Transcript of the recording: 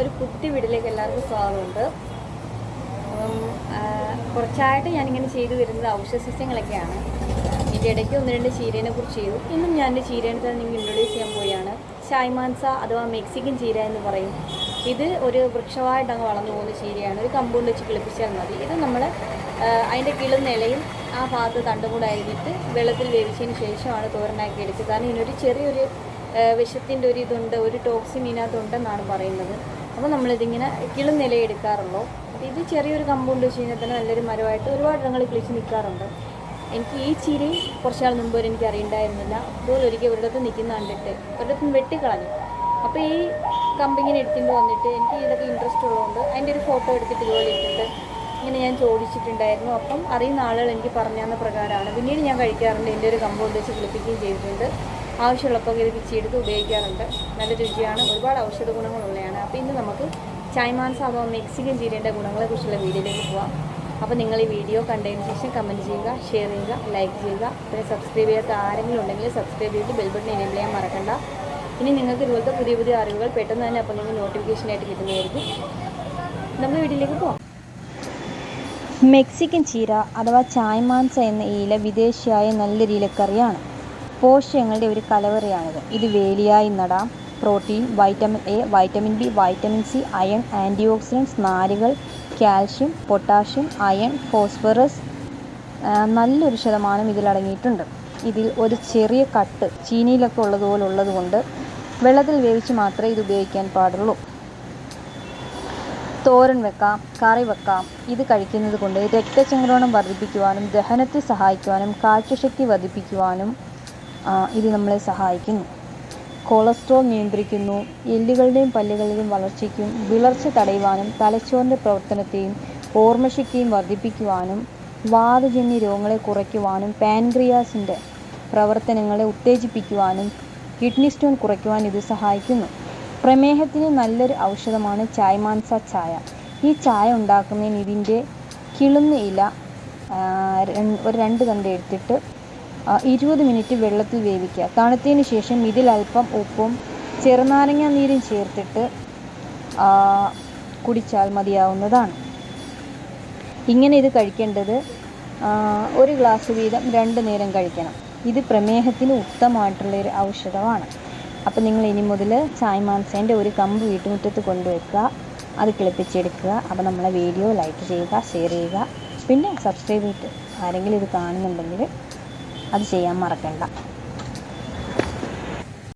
ഒരു കുട്ടി വീട്ടിലേക്ക് എല്ലാവർക്കും സ്വാഗതമുണ്ട്. കുറച്ചായിട്ട് ഞാനിങ്ങനെ ചെയ്തു വരുന്നത് ഔഷധ സസ്യങ്ങളൊക്കെയാണ്. ഇതിന്റെ ഇടയ്ക്ക് ഒന്ന് രണ്ട് ചീരേനെ കുറിച്ച് ചെയ്തു. ഇന്നും ഞാൻ എന്റെ ചീരേനെ തന്നെ നിങ്ങൾക്ക് ഇൻട്രൊഡ്യൂസ് ചെയ്യാൻ പോവുകയാണ്. ചായ്മാൻസ അഥവാ മെക്സിക്കൻ ചീര എന്ന് പറയും. ഇത് ഒരു വൃക്ഷമായിട്ട് അങ്ങ് വളർന്നു പോകുന്ന ചീരയാണ്. ഒരു കമ്പൗണ്ട് വെച്ച് കിളിപ്പിച്ചാൽ മതി. ഇത് നമ്മൾ അതിന്റെ കിളുന്ന ഇലയും ആ ഭാഗത്ത് തണ്ടും അരിഞ്ഞിട്ട് വെള്ളത്തിൽ വേവിച്ചതിന് ശേഷമാണ് തോരനാക്കി എടുക്കുക. കാരണം ഇതിനൊരു ചെറിയൊരു വിഷത്തിന്റെ ഒരു ഇതുണ്ട് ഒരു ടോക്സിൻ ഇതിനകത്തുണ്ടെന്നാണ് പറയുന്നത്. അപ്പോൾ നമ്മളിതിങ്ങനെ കിളുന്നില എടുക്കാറുള്ളൂ അപ്പോൾ ഇത് ചെറിയൊരു കമ്പൗണ്ട് വെച്ച് കഴിഞ്ഞാൽ തന്നെ നല്ലൊരു മരമായിട്ട് ഒരുപാട് ഇടങ്ങൾ കിളിച്ച് നിൽക്കാറുണ്ട്. എനിക്ക് ഈ ചിരി കുറച്ച് നാൾ മുമ്പ് വരെ എനിക്ക് അറിയണ്ടായിരുന്നില്ല. അതുപോലെ ഒരിക്കൽ ഒരിടത്ത് നിൽക്കുന്ന കണ്ടിട്ട് ഒരിടത്തും വെട്ടിക്കളഞ്ഞു. അപ്പോൾ ഈ കമ്പിങ്ങനെ എടുത്തിട്ട് വന്നിട്ട് എനിക്ക് ഇതൊക്കെ ഇൻട്രസ്റ്റ് ഉള്ളതുകൊണ്ട് അതിന്റെ ഒരു ഫോട്ടോ എടുത്തിട്ട് ഇതുപോലെ ഇട്ടിട്ട് ഇങ്ങനെ ഞാൻ ചോദിച്ചിട്ടുണ്ടായിരുന്നു. അപ്പം അറിയുന്ന ആളുകൾ എനിക്ക് പറഞ്ഞു പ്രകാരമാണ്. പിന്നീട് ഞാൻ കഴിക്കാറുണ്ട്. എന്റെ ഒരു കമ്പൗണ്ട് വെച്ച് കിളിപ്പിക്കുകയും ചെയ്തിട്ടുണ്ട്. ആവശ്യമുള്ളപ്പോൾ ഇത് പിച്ചിയെടുത്ത് ഉപയോഗിക്കാറുണ്ട്. നല്ല രുചിയാണ് ഒരുപാട് ഔഷധ ഗുണങ്ങളുള്ളതാണ് അപ്പോൾ ഇന്ന് നമുക്ക് ചൈമാൻസ് അഥവാ മെക്സിക്കൻ ഗുണങ്ങളെ ഗുണങ്ങളെക്കുറിച്ചുള്ള വീഡിയോയിലേക്ക് പോവാം. അപ്പോൾ നിങ്ങൾ ഈ വീഡിയോ കണ്ടതിന് ശേഷം കമന്റ് ചെയ്യുക ഷെയർ ചെയ്യുക ലൈക്ക് ചെയ്യുക. പിന്നെ സബ്സ്ക്രൈബ് ചെയ്യാത്ത ആരെങ്കിലും ഉണ്ടെങ്കിൽ സബ്സ്ക്രൈബ് ചെയ്ത് ബെൽബട്ടൺ എനേബിൾ ചെയ്യാൻ മറക്കണ്ട. ഇനി നിങ്ങൾക്ക് ഇതുപോലത്തെ പുതിയ പുതിയ അറിവുകൾ പെട്ടെന്ന് തന്നെ അപ്പോൾ നിങ്ങൾ നോട്ടിഫിക്കേഷനായിട്ട് കിട്ടുന്നതായിരിക്കും. നമ്മൾ വീഡിയോയിലേക്ക് പോകാം മെക്സിക്കൻ ചീര അഥവാ ചായ്മാൻസ എന്ന ഇല വിദേശിയായ നല്ലൊരു ഇലക്കറിയാണ് പോഷകങ്ങളുടെ ഒരു കലവറയാണിത്. ഇത് വേലിയായി നടാം. Protein vitamin A vitamin B vitamin C iron antioxidants നാരുകൾ കാൽഷ്യം പൊട്ടാഷ്യം അയൺ ഫോസ്ഫറസ് നല്ലൊരു ശതമാനം ഇതിലടങ്ങിയിട്ടുണ്ട് ഇതിൽ ഒരു ചെറിയ കട്ട് ചീനിയിലൊക്കെ ഉള്ളതുപോലെ ഉള്ളതുകൊണ്ട് വെള്ളത്തിൽ വേവിച്ച് മാത്രമേ ഇത് ഉപയോഗിക്കാൻ പാടുള്ളൂ. തോരൻ വെക്കാം കറി വെക്കാം. ഇത് കഴിക്കുന്നത് കൊണ്ട് രക്തചംക്രമണം വർദ്ധിപ്പിക്കുവാനും ദഹനത്തെ സഹായിക്കുവാനും കാഴ്ചശക്തി വർദ്ധിപ്പിക്കുവാനും ഇത് നമ്മളെ സഹായിക്കുന്നു. കൊളസ്ട്രോൾ നിയന്ത്രിക്കുന്നു എല്ലുകളുടെയും പല്ലുകളുടെയും വളർച്ചയ്ക്കും വിളർച്ച തടയുവാനും തലച്ചോറിന്റെ പ്രവർത്തനത്തെയും ഓർമ്മശക്തിയും വർദ്ധിപ്പിക്കുവാനും വാതജന്യ രോഗങ്ങളെ കുറയ്ക്കുവാനും പാൻക്രിയാസിന്റെ പ്രവർത്തനങ്ങളെ ഉത്തേജിപ്പിക്കുവാനും കിഡ്നി സ്റ്റോൺ കുറയ്ക്കുവാൻ ഇത് സഹായിക്കുന്നു. പ്രമേഹത്തിന് നല്ലൊരു ഔഷധമാണ് ചായ്മാൻസ ചായ. ഈ ചായ ഉണ്ടാക്കുന്നതിന് ഇതിന്റെ കിളുന്ന ഇല ഒരു രണ്ട് തണ്ട് എടുത്തിട്ട് ഇരുപത് മിനിറ്റ് വെള്ളത്തിൽ വേവിക്കുക. തണുത്തതിന് ശേഷം ഇതിൽ അല്പം ഉപ്പും ചെറുനാരങ്ങ നീരും ചേർത്തിട്ട് കുടിച്ചാൽ മതിയാവുന്നതാണ്. ഇങ്ങനെ ഇത് കഴിക്കേണ്ടത് ഒരു ഗ്ലാസ് വീതം രണ്ട് നേരം കഴിക്കണം. ഇത് പ്രമേഹത്തിന് ഉത്തമമായിട്ടുള്ള ഒരു ഔഷധമാണ്. അപ്പം നിങ്ങൾ ഇനി മുതൽ ചായ് മാംസേന്റെ ഒരു കമ്പ് വീട്ടുമുറ്റത്ത് കൊണ്ടുവയ്ക്കുക അത് കിളിപ്പിച്ചെടുക്കുക. അപ്പോൾ നമ്മളെ വീഡിയോ ലൈക്ക് ചെയ്യുക ഷെയർ ചെയ്യുക. പിന്നെ സബ്സ്ക്രൈബ് ചെയ്തിട്ട് ആരെങ്കിലും ഇത് കാണുന്നുണ്ടെങ്കിൽ അത് ചെയ്യാൻ മറക്കണ്ട.